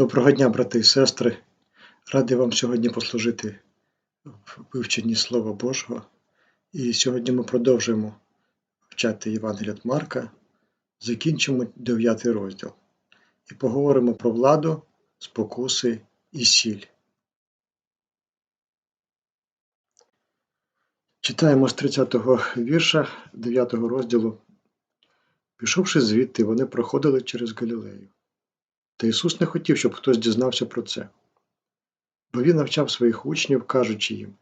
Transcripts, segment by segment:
Доброго дня, брати і сестри. Радий вам сьогодні послужити в вивченні Слова Божого. І сьогодні ми продовжуємо вчати Євангелія від Марка, закінчимо 9 розділ і поговоримо про владу, спокуси і сіль. Читаємо з 30-го вірша 9 розділу. Пішовши звідти, вони проходили через Галілею. Та Ісус не хотів, щоб хтось дізнався про це, бо Він навчав своїх учнів, кажучи їм,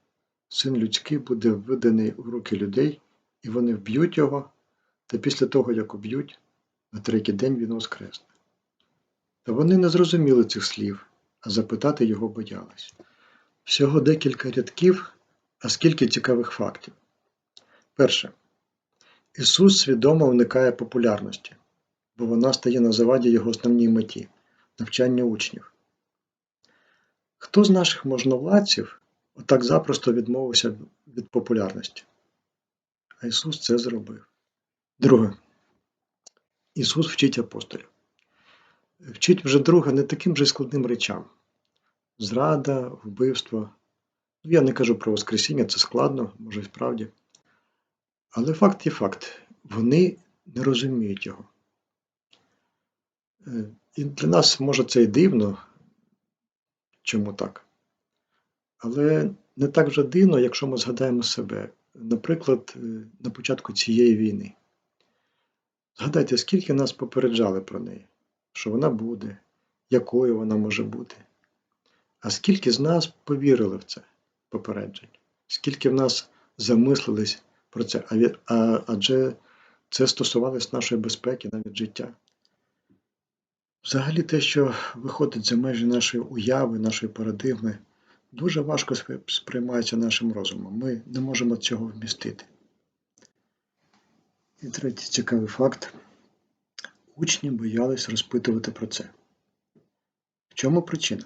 Син людський буде виданий в руки людей, і вони вб'ють його, та після того, як уб'ють, на третій день він воскресне. Та вони не зрозуміли цих слів, а запитати його боялись. Всього декілька рядків, а скільки цікавих фактів. Перше. Ісус свідомо уникає популярності, бо вона стає на заваді його основній меті навчання учнів. Хто з наших можновладців отак запросто відмовився від популярності? А Ісус це зробив. Друге. Ісус вчить апостолів. Вчить вже друге не таким же складним речам. Зрада, вбивство. Ну, я не кажу про Воскресіння, це складно, може і справді. Але факт є факт, вони не розуміють його. Е, і для нас може це і дивно, чому так. Але не так вже дивно, якщо ми згадаємо себе. Наприклад, е, на початку цієї війни. Згадайте, скільки нас попереджали про неї, що вона буде, якою вона може бути. А скільки з нас повірили в це попередження, скільки в нас замислились про це, адже це стосувалось нашої безпеки, навіть життя. Взагалі те, що виходить за межі нашої уяви, нашої парадигми, дуже важко сприймається нашим розумом. Ми не можемо цього вмістити. І третій цікавий факт. Учні боялись розпитувати про це. В чому причина?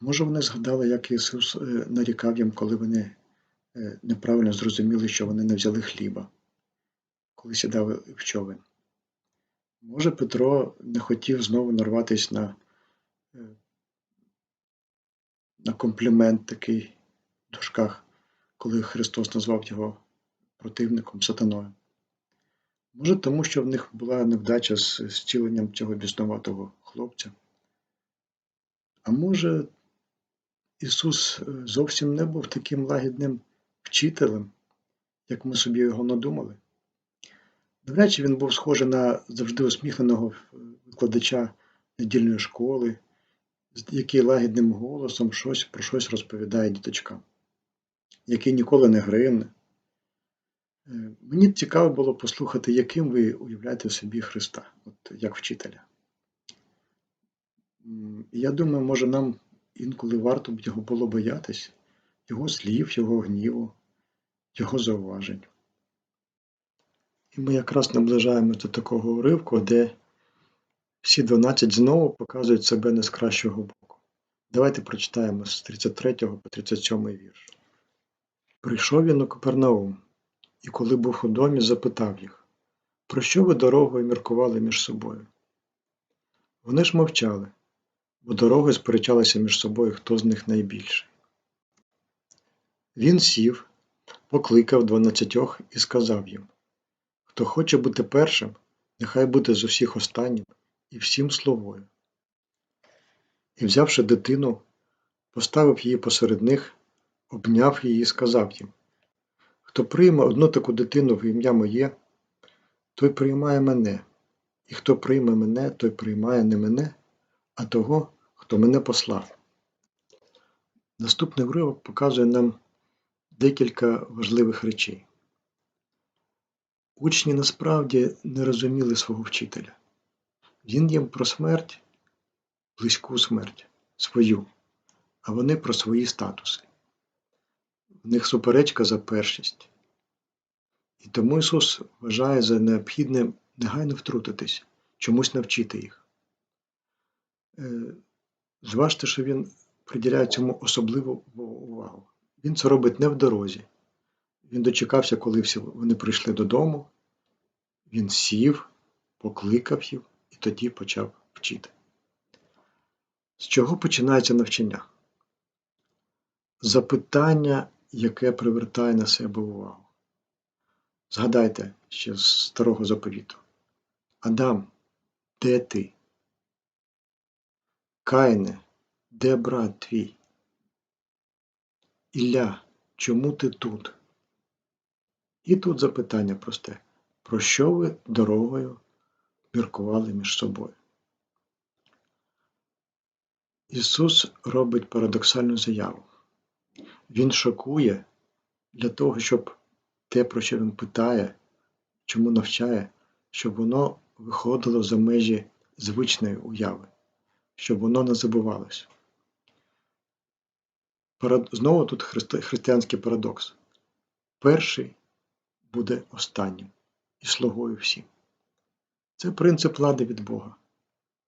Може, вони згадали, як Ісус е, нарікав їм, коли вони е, неправильно зрозуміли, що вони не взяли хліба, коли сідали в човен. Може, Петро не хотів знову нарватися на е, на комплімент такий в дужках, коли Христос назвав його противником сатаною. Може, тому що в них була невдача з зціленням цього біснуватого хлопця. А може, Ісус е, зовсім не був таким лагідним вчителем, як ми собі його надумали. Чи він був схожий на завжди усміхненого викладача недільної школи, який лагідним голосом щось про щось розповідає діточкам, який ніколи не гримне. Е, мені цікаво було послухати, яким ви уявляєте собі Христа, от як вчителя. Я думаю, може, нам інколи варто б його було боятись, його слів, його гніву, його зауважень. І ми якраз наближаємося до такого уривку, де всі 12 знову показують себе не з кращого боку. Давайте прочитаємо з 33 по 37 вірш. Прийшов він у Капернаум, і коли був у домі, запитав їх, про що ви дорогою міркували між собою? Вони ж мовчали, бо дорогою сперечалися між собою, хто з них найбільший. Він сів, покликав дванадцятьох і сказав їм Хто хоче бути першим, нехай буде з усіх останнім і всім словою. І, взявши дитину, поставив її посеред них, обняв її і сказав їм Хто прийме одну таку дитину в ім'я моє, той приймає мене, і хто прийме мене, той приймає не мене, а того, хто мене послав. Наступний уривок показує нам декілька важливих речей. Учні насправді не розуміли свого вчителя. Він їм про смерть, близьку смерть, свою, а вони про свої статуси. В них суперечка за першість. І тому Ісус вважає за необхідне негайно втрутитись, чомусь навчити їх. Е, зважте, що Він приділяє цьому особливу увагу. Він це робить не в дорозі, він дочекався, коли всі вони прийшли додому, він сів, покликав їх і тоді почав вчити. З чого починається навчання? Запитання, яке привертає на себе увагу. Згадайте ще з старого заповіту. Адам, де ти? Каїне, де брат твій? Ілля, чому ти тут? І тут запитання просте. Про що ви дорогою міркували між собою? Ісус робить парадоксальну заяву. Він шокує для того, щоб те, про що він питає, чому навчає, щоб воно виходило за межі звичної уяви, щоб воно не забувалося. Знову тут християнський парадокс. Перший буде останнім і слугою всім. Це принцип влади від Бога.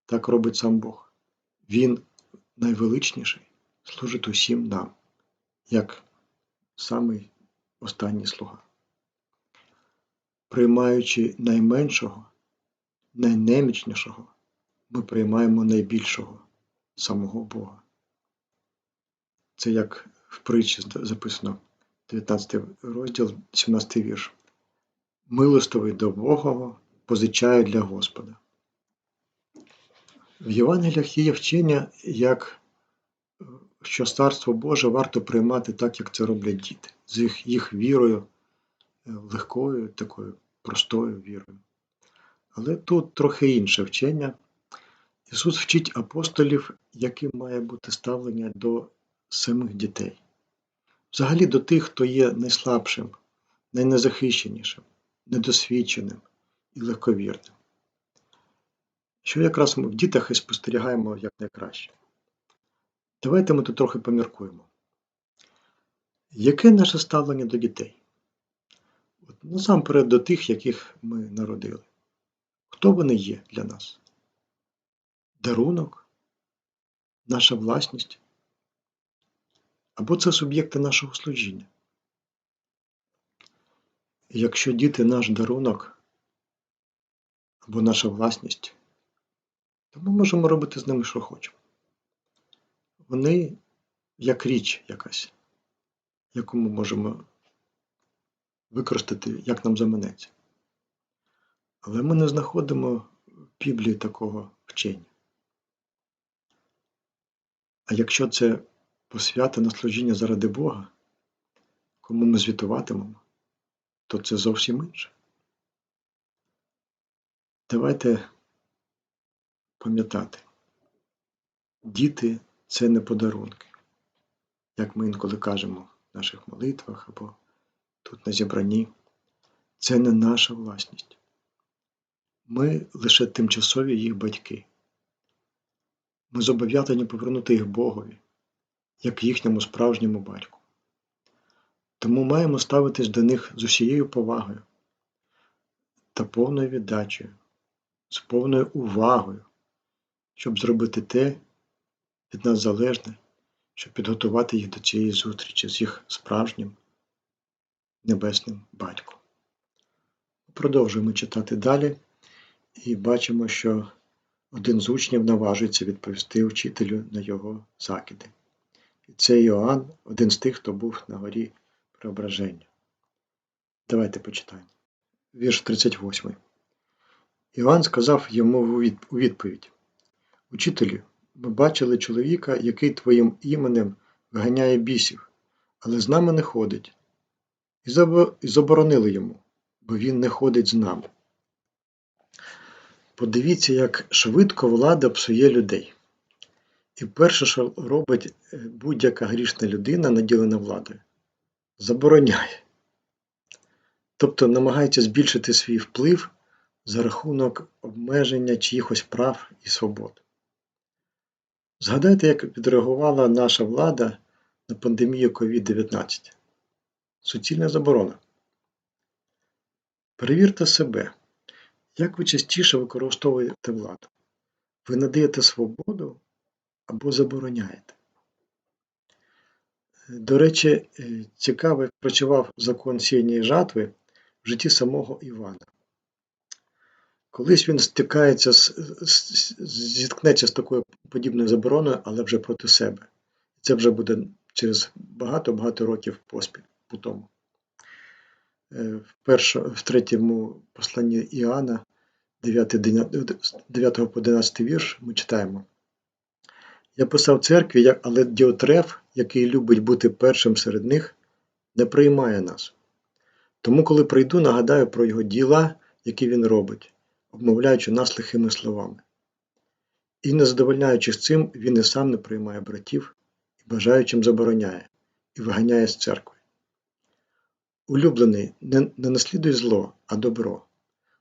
Так робить сам Бог. Він найвеличніший служить усім нам, як самий останній слуга. Приймаючи найменшого, найнемічнішого, ми приймаємо найбільшого самого Бога. Це як в притчі записано 19 розділ, 17 вірш. Милостивий до Бога позичаю для Господа. В Євангеліях є вчення, як що Царство Боже варто приймати так, як це роблять діти, з їх, їх вірою, е, легкою, такою простою вірою. Але тут трохи інше вчення. Ісус вчить апостолів, яким має бути ставлення до самих дітей. Взагалі до тих, хто є найслабшим, найнезахищенішим, недосвідченим і легковірним. Що якраз ми в дітях і спостерігаємо якнайкраще. Давайте ми тут трохи поміркуємо. Яке наше ставлення до дітей? От Насамперед до тих, яких ми народили. Хто вони є для нас? Дарунок, наша власність? Або це суб'єкти нашого служіння? Якщо діти наш дарунок або наша власність, то ми можемо робити з ними, що хочемо. Вони як річ якась, яку ми можемо використати, як нам заманеться. Але ми не знаходимо в Біблії такого вчення. А якщо це посвята на служіння заради Бога, кому ми звітуватимемо, то це зовсім інше. Давайте пам'ятати, діти це не подарунки, як ми інколи кажемо в наших молитвах або тут на зібранні. Це не наша власність. Ми лише тимчасові їх батьки. Ми зобов'язані повернути їх Богові, як їхньому справжньому батьку. Тому маємо ставитись до них з усією повагою та повною віддачею, з повною увагою, щоб зробити те, від нас залежне, щоб підготувати їх до цієї зустрічі з їх справжнім небесним батьком. Продовжуємо читати далі і бачимо, що один з учнів наважується відповісти вчителю на його закиди. І це Іоанн, один з тих, хто був на горі преображення. Давайте почитаємо. Вірш 38. Іоанн сказав йому у відповідь: Учителю, ми бачили чоловіка, який твоїм іменем виганяє бісів, але з нами не ходить. І заборонили йому, бо він не ходить з нами. Подивіться, як швидко влада псує людей. І перше, що робить е, будь-яка грішна людина, наділена владою, забороняє. Тобто намагається збільшити свій вплив за рахунок обмеження чиїхось прав і свобод. Згадайте, як відреагувала наша влада на пандемію COVID-19. Суцільна заборона. Перевірте себе, як ви частіше використовуєте владу. Ви надаєте свободу або забороняєте. До речі, е, цікаво, як працював закон сіньої жатви в житті самого Івана. Колись він стикається з, зіткнеться з такою подібною забороною, але вже проти себе. Це вже буде через багато-багато років поспіль по тому. Е, В, першо, в третьому посланні Іоанна, 9, 9 по 11 вірш, ми читаємо. Я писав церкві, але Діотреф, який любить бути першим серед них, не приймає нас. Тому, коли прийду, нагадаю про його діла, які він робить, обмовляючи нас лихими словами. І не задовольняючись цим, він і сам не приймає братів, і бажаючим забороняє, і виганяє з церкви. Улюблений, не, не наслідуй зло, а добро.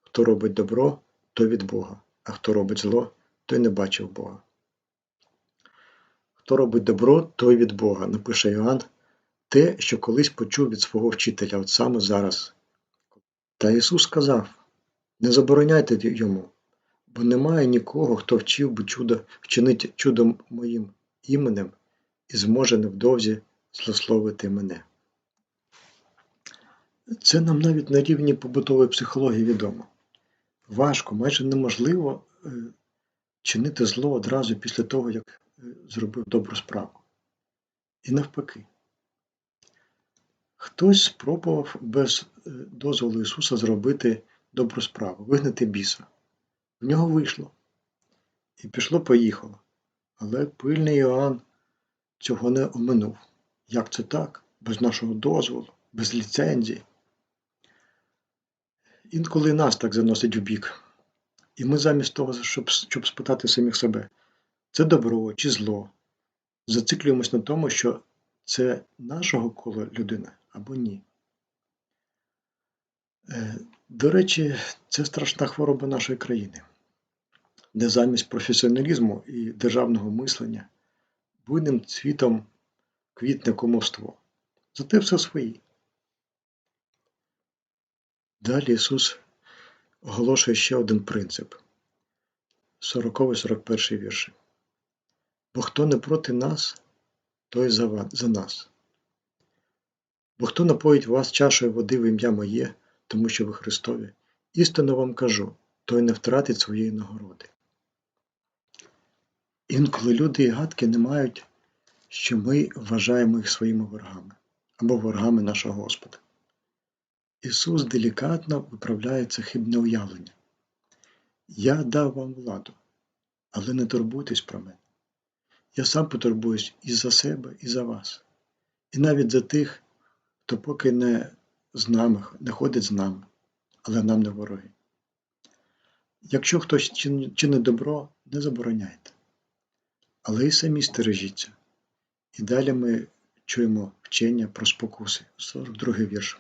Хто робить добро, той від Бога, а хто робить зло, той не бачив Бога. Хто робить добро, той від Бога, напише Іоанн, те, що колись почув від свого вчителя, от саме зараз. Та Ісус сказав: не забороняйте йому, бо немає нікого, хто вчив би чудо, вчинити чудом моїм іменем і зможе невдовзі злословити мене. Це нам навіть на рівні побутової психології відомо. Важко, майже неможливо е, чинити зло одразу після того, як зробив добру справу. І навпаки. Хтось спробував без е, дозволу Ісуса зробити добру справу, вигнати біса. В нього вийшло. І пішло-поїхало. Але пильний Іоанн цього не оминув. Як це так? Без нашого дозволу, без ліцензії. Інколи нас так заносить в бік. І ми замість того, щоб, щоб спитати самих себе, це добро чи зло, зациклюємось на тому, що це нашого кола людина або ні. Е, До речі, це страшна хвороба нашої країни, де замість професіоналізму і державного мислення буйним цвітом квітне комовство. Зате все свої. Далі Ісус оголошує ще один принцип. 40-41 вірші. Бо хто не проти нас, той за, за нас. Бо хто напоїть вас чашою води в ім'я моє, тому що ви Христові, істинно вам кажу, той не втратить своєї нагороди. Інколи люди і гадки не мають, що ми вважаємо їх своїми ворогами або ворогами нашого Господа. Ісус делікатно виправляє це хибне уявлення. Я дав вам владу, але не турбуйтесь про мене. Я сам потурбуюсь і за себе, і за вас, і навіть за тих, хто поки не з нами, не ходить з нами, але нам не вороги. Якщо хтось чин- чинить добро, не забороняйте, але і самі стережіться. І далі ми чуємо вчення про спокуси, 42 вірш.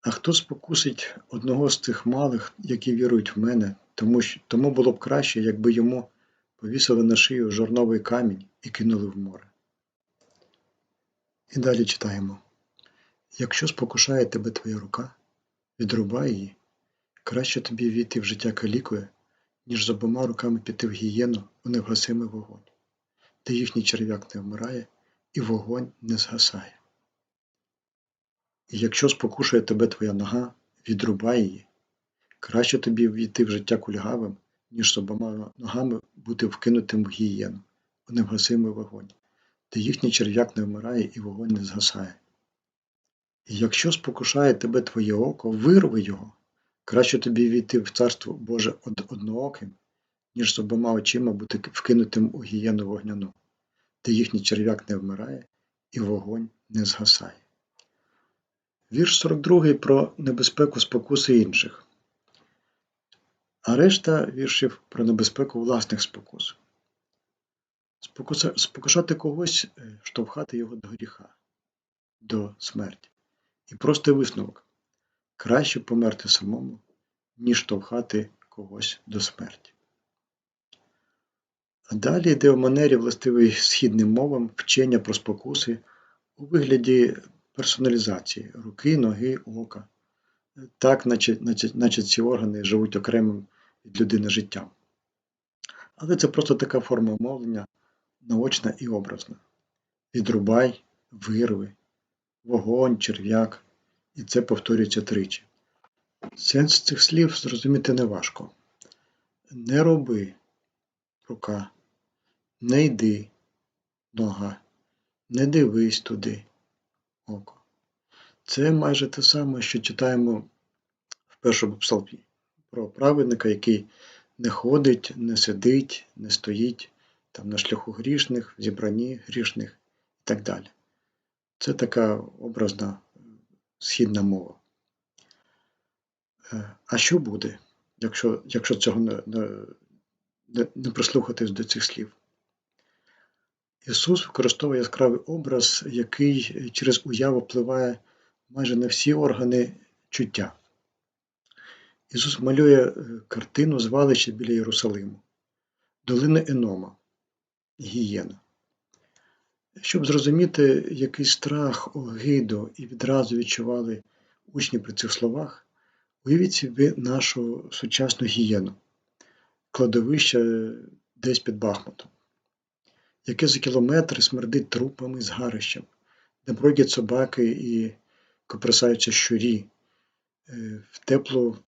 А хто спокусить одного з цих малих, які вірують в мене, тому, тому було б краще, якби йому повісили на шию жорновий камінь і кинули в море. І далі читаємо. Якщо спокушає тебе твоя рука, відрубай її, краще тобі війти в життя калікою, ніж з обома руками піти в гієну у невгасимий вогонь, де їхній черв'як не вмирає і вогонь не згасає. І якщо спокушує тебе твоя нога, відрубай її. Краще тобі війти в життя кульгавим, ніж з обома ногами бути вкинутим в гієну, у невгасимий вогонь, де їхній черв'як не вмирає і вогонь не згасає. І якщо спокушає тебе твоє око, вирви його. Краще тобі війти в царство Боже од- однооким, ніж з обома очима бути вкинутим у гієну вогняну, де їхній черв'як не вмирає і вогонь не згасає. Вірш 42 про небезпеку спокуси інших, а решта віршів про небезпеку власних спокус. Спокушати когось, е, штовхати його до гріха, до смерті. І простий висновок краще померти самому, ніж штовхати когось до смерті. А далі йде в манері властивий східним мовам вчення про спокуси у вигляді персоналізації руки, ноги, ока. Так, наче, наче, наче ці органи живуть окремим від людини життям. Але це просто така форма мовлення, наочна і образна. Відрубай, вирви, вогонь, черв'як, і це повторюється тричі. Сенс цих слів зрозуміти неважко. Не роби рука, не йди нога, не дивись туди око. Це майже те саме, що читаємо в першому псалмі про праведника, який не ходить, не сидить, не стоїть там на шляху грішних, в зібранні грішних і так далі. Це така образна східна мова. Е, а що буде, якщо якщо цього не, не, не прислухатись до цих слів? Ісус використовує яскравий образ, який через уяву впливає майже на всі органи чуття. Ісус малює е, картину звалища біля Єрусалиму, долини Енома, Гієна. Щоб зрозуміти, який страх, огиду і відразу відчували учні при цих словах, уявіть собі нашу сучасну гієну, кладовище десь під Бахмутом, яке за кілометри смердить трупами з гарищем, де бродять собаки і копресаються щурі, е, в теплу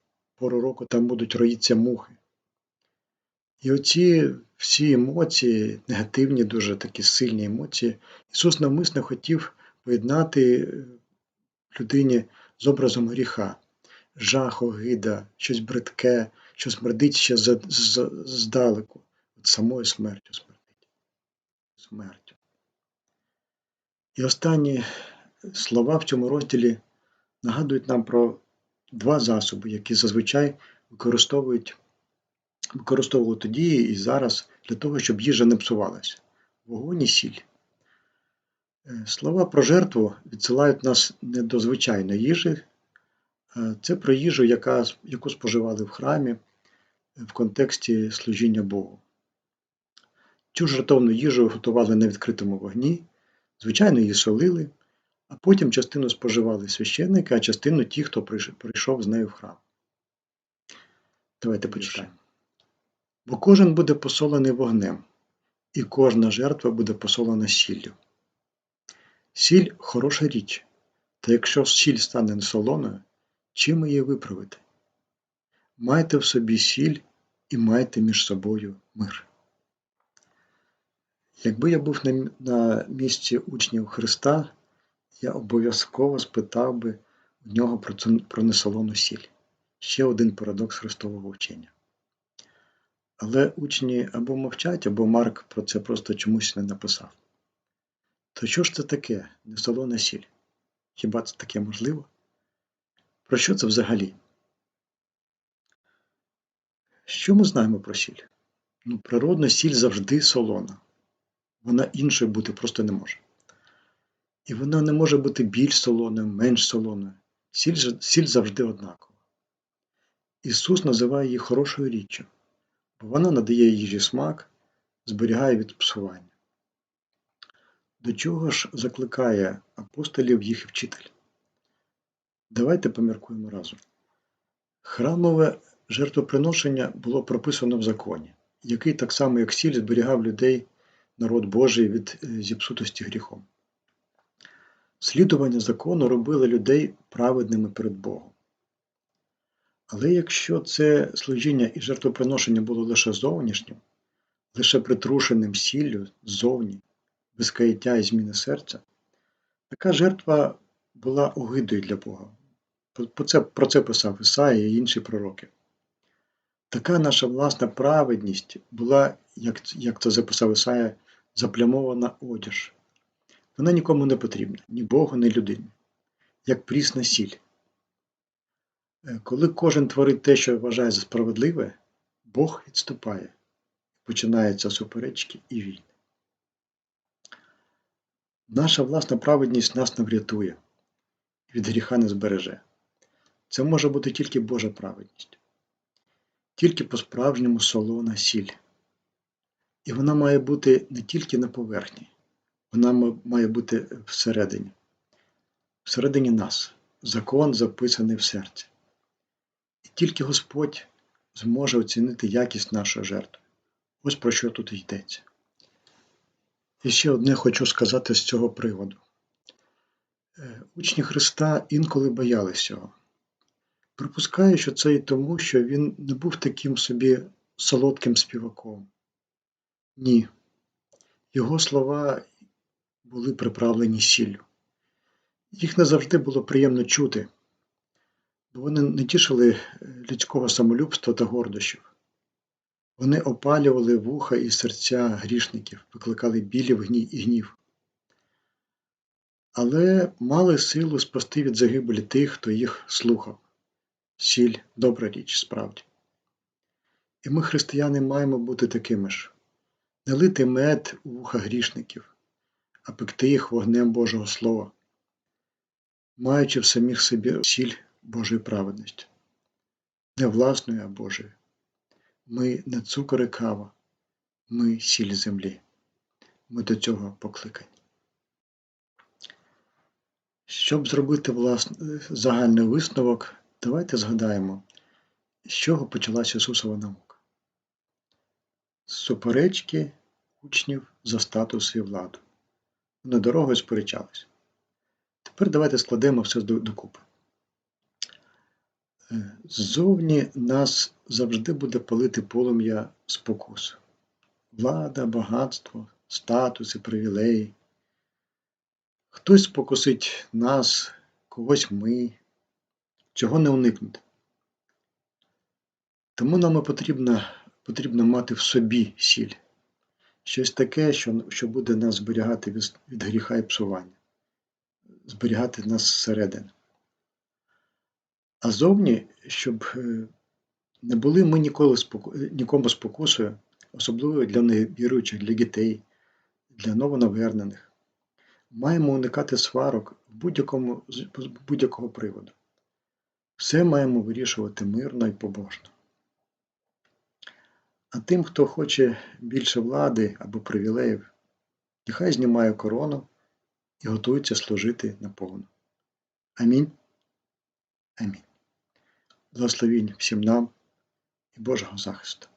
пору року там будуть роїться мухи. І оці всі емоції, негативні, дуже такі сильні емоції, Ісус навмисно хотів поєднати е, людині з образом гріха, жах, огида, щось бридке, що смердить ще здалеку, від самою смертю смердить. Смертю. І останні слова в цьому розділі нагадують нам про два засоби, які зазвичай використовують використовували тоді і зараз для того, щоб їжа не псувалася. Вогонь і сіль. Е, слова про жертву відсилають нас не до звичайної їжі, це про їжу, яка, яку споживали в храмі в контексті служіння Богу. Цю жертовну їжу готували на відкритому вогні, звичайно, її солили, а потім частину споживали священники, а частину ті, хто прийшов з нею в храм. Давайте почитаємо. Бо кожен буде посолений вогнем, і кожна жертва буде посолена сіллю. Сіль хороша річ, та якщо сіль стане несолоною, чим її виправити? Майте в собі сіль і майте між собою мир. Якби я був на місці учнів Христа, я обов'язково спитав би у нього про, про несолону сіль. Ще один парадокс Христового вчення. Але учні або мовчать, або Марк про це просто чомусь не написав. То що ж це таке, несолона сіль? Хіба це таке можливо? Про що це взагалі? Що ми знаємо про сіль? Ну, Природна сіль завжди солона. Вона іншою бути просто не може. І вона не може бути більш солоною, менш солоною. Сіль, сіль завжди однакова. Ісус називає її хорошою річчю бо вона надає їжі смак, зберігає від псування. До чого ж закликає апостолів їх вчитель? Давайте поміркуємо разом. Храмове жертвоприношення було прописано в законі, який так само, як сіль, зберігав людей, народ Божий від е, зіпсутості гріхом. Слідування закону робили людей праведними перед Богом. Але якщо це служіння і жертвоприношення було лише зовнішнім, лише притрушеним сіллю ззовні, без каяття і зміни серця, така жертва була огидою для Бога. Про це писав Ісаїя і інші пророки. Така наша власна праведність була, як як це записав Ісая, заплямована одяж. Вона нікому не потрібна, ні Богу, ні людині, як прісна сіль. Е, коли кожен творить те, що вважає за справедливе, Бог відступає, починаються суперечки і війни. Наша власна праведність нас не врятує, від гріха не збереже. Це може бути тільки Божа праведність, тільки по-справжньому солона сіль. І вона має бути не тільки на поверхні, вона має бути всередині, всередині нас, закон записаний в серці. І тільки Господь зможе оцінити якість нашої жертви. Ось про що тут йдеться. І ще одне хочу сказати з цього приводу. Е, учні Христа інколи боялися цього. Припускаю, що це і тому, що він не був таким собі солодким співаком. Ні. Його слова були приправлені сіллю. Їх не завжди було приємно чути, бо вони не тішили е, людського самолюбства та гордощів. Вони опалювали вуха і серця грішників, викликали білі в гні- і гнів. Але мали силу спасти від загибелі тих, хто їх слухав. Сіль добра річ, справді. І ми, християни, маємо бути такими ж не лити мед у вуха грішників, а пекти їх вогнем Божого Слова, маючи в самих собі сіль Божої праведності, не власною, а Божою. Ми не цукор і кава, ми сіль землі. Ми до цього покликані. Щоб зробити власне, загальний висновок, давайте згадаємо, з чого почалася Ісусова наука. З суперечки учнів за статус і владу. Вони дорогою сперечались. Тепер давайте складемо все до- докупи. Е, Ззовні нас завжди буде палити полум'я спокус. Влада, багатство, статус і привілеї. Хтось спокусить нас, когось ми. Цього не уникнути. Тому нам потрібно, потрібно мати в собі сіль. Щось таке, що, що буде нас зберігати від, від гріха і псування, зберігати нас зсередини. А зовні, щоб е, не були ми ніколи споку... нікому спокусою, особливо для невіруючих, для дітей, для новонавернених. Маємо уникати сварок будь-якого приводу. Все маємо вирішувати мирно і побожно. А тим, хто хоче більше влади або привілеїв, нехай знімає корону і готується служити наповну. Амінь. Амінь. Благословінь всім нам і Божого захисту.